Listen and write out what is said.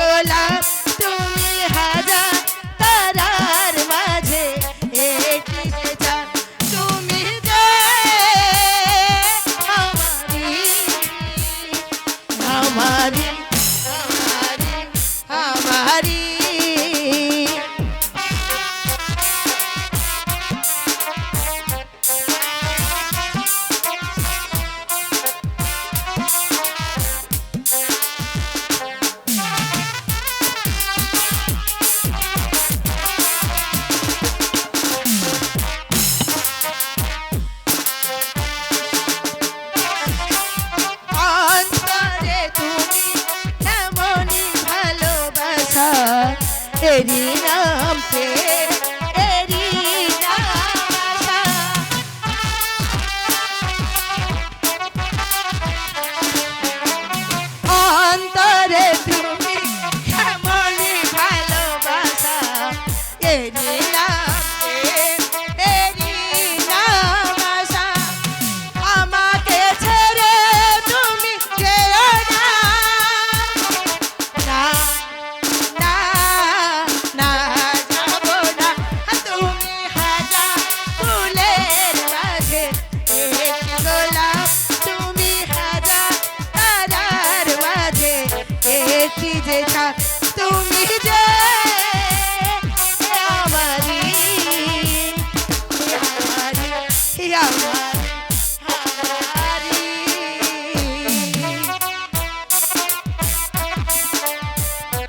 গোলাপ তুমি হাজার তারার মাঝে একটি তুমি আমারি আমারি আমারি আমারি। নাম আশা। অন্তরে তুমি ভালোবাসা এরি গোলাপ তুমি হাজার হাজার মাঝে যে তুমি যে আমারি আমারি